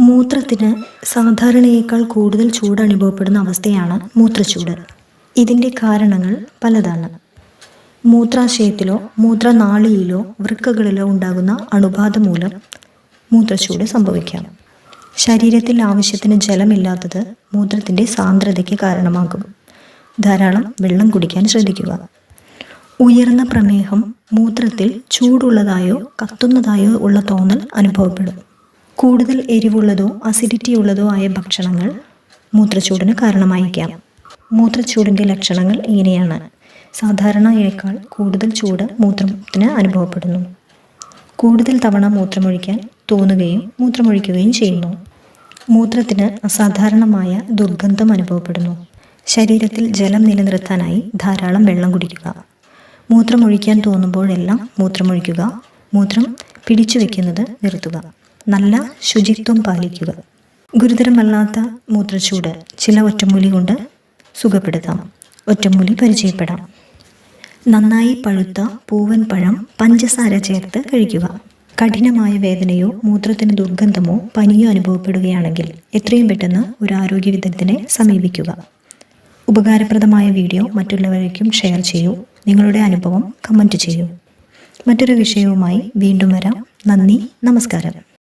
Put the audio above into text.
മൂത്രത്തിന് സാധാരണയേക്കാൾ കൂടുതൽ ചൂട് അനുഭവപ്പെടുന്ന അവസ്ഥയാണ് മൂത്രച്ചൂട്. ഇതിന്റെ കാരണങ്ങൾ പലതാണ്. മൂത്രാശയത്തിലോ മൂത്രനാളിയിലോ വൃക്കകളിലോ ഉണ്ടാകുന്ന അണുബാധ മൂലം മൂത്രച്ചൂട് സംഭവിക്കാം. ശരീരത്തിൽ ആവശ്യത്തിന് ജലമില്ലാത്തത് മൂത്രത്തിന്റെ സാന്ദ്രതയ്ക്ക് കാരണമാകും. ധാരാളം വെള്ളം കുടിക്കാൻ ശ്രദ്ധിക്കുക. ഉയർന്ന പ്രമേഹം മൂത്രത്തിൽ ചൂടുള്ളതായോ കത്തുന്നതായോ ഉള്ള തോന്നൽ അനുഭവപ്പെടും. കൂടുതൽ എരിവുള്ളതോ അസിഡിറ്റി ഉള്ളതോ ആയ ഭക്ഷണങ്ങൾ മൂത്രച്ചൂടിന് കാരണമായേക്കാം. മൂത്രച്ചൂടിന്റെ ലക്ഷണങ്ങൾ ഇങ്ങനെയാണ്. സാധാരണയേക്കാൾ കൂടുതൽ ചൂട് മൂത്രത്തിന് അനുഭവപ്പെടുന്നു. കൂടുതൽ തവണ മൂത്രമൊഴിക്കാൻ തോന്നുകയും മൂത്രമൊഴിക്കുകയും ചെയ്യുന്നു. മൂത്രത്തിന് അസാധാരണമായ ദുർഗന്ധം അനുഭവപ്പെടുന്നു. ശരീരത്തിൽ ജലം നിലനിർത്താനായി ധാരാളം വെള്ളം കുടിക്കുക. മൂത്രമൊഴിക്കാൻ തോന്നുമ്പോഴെല്ലാം മൂത്രമൊഴിക്കുക. മൂത്രം പിടിച്ചു വെക്കുന്നത് നിർത്തുക. നല്ല ശുചിത്വം പാലിക്കുക. ഗുരുതരമല്ലാത്ത മൂത്രച്ചൂട് ചില ഒറ്റമൂലി കൊണ്ട് സുഖപ്പെടുത്താം. ഒറ്റമൂലി പരിചയപ്പെടാം. നന്നായി പഴുത്ത പൂവൻ പഴം പഞ്ചസാര ചേർത്ത് കഴിക്കുക. കഠിനമായ വേദനയോ മൂത്രത്തിന് ദുർഗന്ധമോ പനിയോ അനുഭവപ്പെടുകയാണെങ്കിൽ എത്രയും പെട്ടെന്ന് ഒരു ആരോഗ്യ വിദഗ്ധനെ സമീപിക്കുക. ഉപകാരപ്രദമായ വീഡിയോ മറ്റുള്ളവരേക്കും ഷെയർ ചെയ്യൂ. നിങ്ങളുടെ അനുഭവം കമന്റ് ചെയ്യൂ. മറ്റൊരു വിഷയവുമായി വീണ്ടും വരാം. നന്ദി നമസ്കാരം.